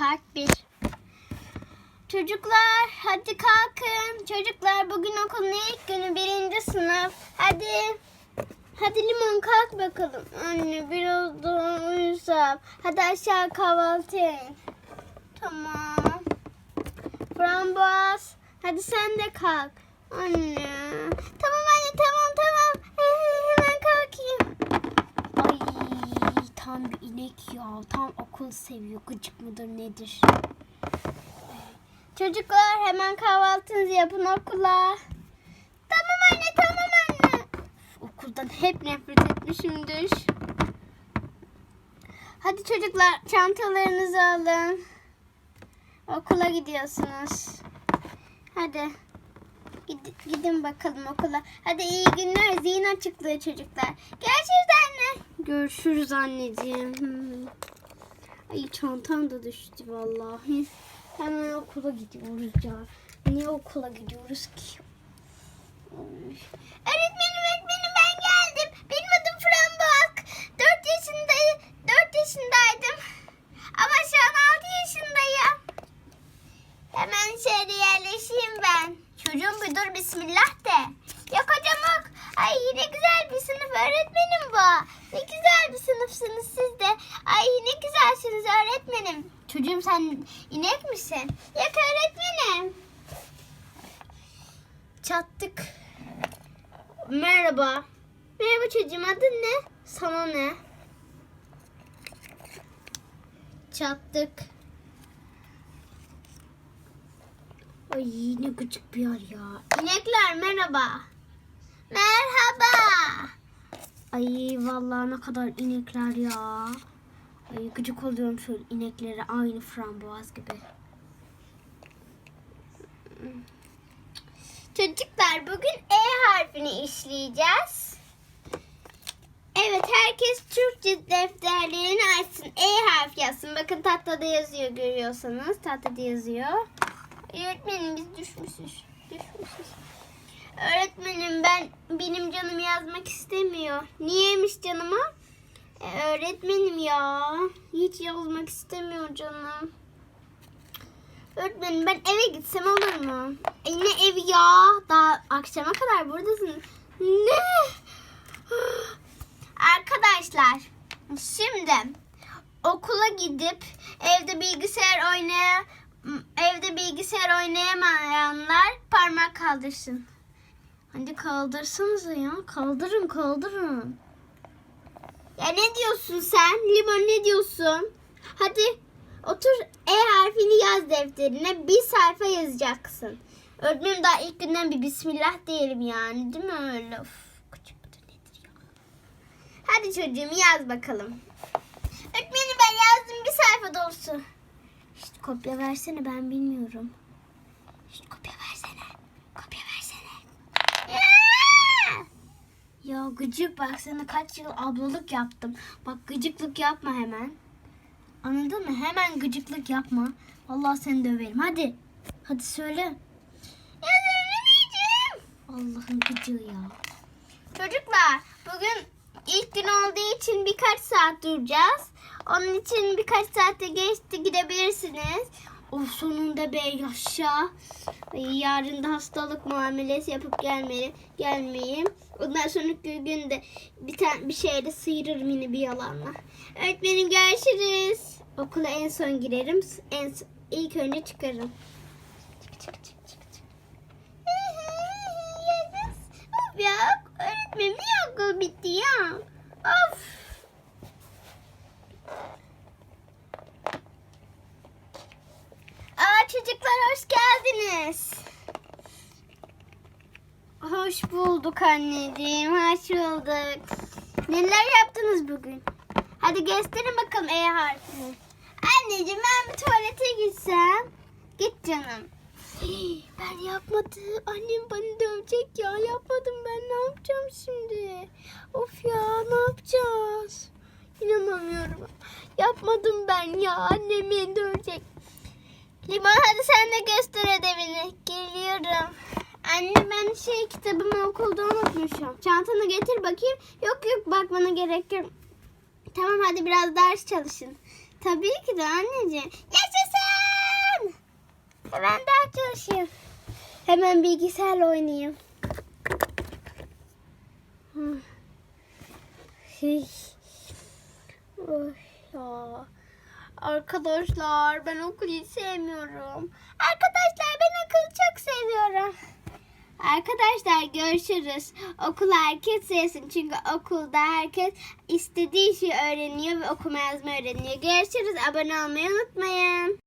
Part 1 Çocuklar hadi kalkın. Çocuklar bugün okulun ilk günü birinci sınıf. Hadi. Hadi limon kalk bakalım. Anne biraz daha uyusam. Hadi aşağı kahvaltı. Tamam. Frambuaz. Hadi sen de kalk. Anne. Tamam anne tamam tamam. Hemen kalkayım. Ay inek ya. Tam okul seviyor. Gıcık mıdır nedir? Çocuklar hemen kahvaltınızı yapın okula. Tamam anne tamam anne. Okuldan hep nefret etmişimdir. Hadi çocuklar çantalarınızı alın. Okula gidiyorsunuz. Hadi. Gid- gidin bakalım okula. Hadi iyi günler. Zihin açıklığı çocuklar. Görüşürüz anne. Görüşürüz anneciğim. Hmm. Ay çantam da düştü vallahi. Hemen okula gidiyoruz ya. Niye okula gidiyoruz ki? Öğretmenim öğretmenim ben geldim. Benim adım Frambuak. 4 yaşındayım. 4 yaşındaydım. Ama şu an 6 yaşındayım. Hemen şöyle yerleşeyim ben. Çocuğum bir dur bismillah de. Yok hocam yok. Ay ne güzel bir sınıf öğretmenim bu. Ne güzel bir sınıfsınız siz de. Ay ne güzelsiniz öğretmenim. Çocuğum sen inek misin? Yok öğretmenim. Çattık. Merhaba. Merhaba çocuğum adın ne? Sana ne? Çattık. Ay ne gıcık bir yer ya. İnekler merhaba. Merhaba. Ay vallahi ne kadar inekler ya. Ay gıcık oluyorum şöyle ineklere aynı frambuaz gibi. Çocuklar bugün E harfini işleyeceğiz. Evet herkes Türkçe defterlerini açsın. E harfi yazsın. Bakın tahtada yazıyor görüyorsanız. Tahtada yazıyor. Öğretmenim biz düşmüşüz. Düşmüşüz. Öğretmenim ben benim canım yazmak istemiyor. Niyeymiş canıma? E, öğretmenim ya. Hiç yazmak istemiyor canım. Öğretmenim ben eve gitsem olur mu? E, ne evi ya? Daha akşama kadar buradasın. Ne? Arkadaşlar şimdi okula gidip evde bilgisayar oynaya evde bilgisayar oynayamayanlar parmak kaldırsın. Hadi kaldırsanıza ya. Kaldırın kaldırın. Ya ne diyorsun sen? Limon ne diyorsun? Hadi otur E harfini yaz defterine. Bir sayfa yazacaksın. Öğretmenim daha ilk günden bir bismillah diyelim yani. Değil mi öyle? Of? Hadi çocuğum yaz bakalım. Öğretmenim ben yazdım bir sayfa dolusu. İşte kopya versene ben bilmiyorum. İşte kopya versene. Kopya versene. Ya! Ya gıcık bak sana kaç yıl ablalık yaptım. Bak gıcıklık yapma hemen. Anladın mı? Hemen gıcıklık yapma. Vallahi seni döverim. Hadi. Hadi söyle. Ya söylemeyeceğim. Allah'ın gıcığı ya. Çocuklar bugün ilk gün olduğu için birkaç saat duracağız. Onun için birkaç saatte geçti gidebilirsiniz. Of sonunda be yaşa. Yarın da hastalık muamelesi yapıp gelmeyeyim. gelmeyeyim. Ondan sonraki gün de bir tane bir şeyde sıyırırım yine bir yalanla. Öğretmenim görüşürüz. Okula en son girerim. En ilk önce çıkarım. Çık çık çık çık çık. Ya öğretmenim niye okul bitti ya? Of. Çocuklar hoş geldiniz. Hoş bulduk anneciğim. Hoş bulduk. Neler yaptınız bugün? Hadi gösterin bakalım E harfini. Anneciğim ben bir tuvalete gitsem. Git canım. Ben yapmadım. Annem beni dövecek ya. Yapmadım ben. Ne yapacağım şimdi? Of ya ne yapacağız? İnanamıyorum. Yapmadım ben ya. Annem beni dövecek. Limon hadi sen de göster ödevini. Geliyorum. Ben şey kitabımı okulda unutmuşum. Çantanı getir bakayım. Yok yok bakmana gerek yok. Tamam hadi biraz ders çalışın. Tabii ki de anneciğim. Yaşasın. Hemen bilgisayarla oynayayım. Hı. Şey. Oy ya. Arkadaşlar ben okulu sevmiyorum. Arkadaşlar ben okulu çok seviyorum. Arkadaşlar görüşürüz. Okul herkes sevsin. Çünkü okulda herkes istediği şeyi öğreniyor ve okuma yazma öğreniyor. Görüşürüz. Abone olmayı unutmayın.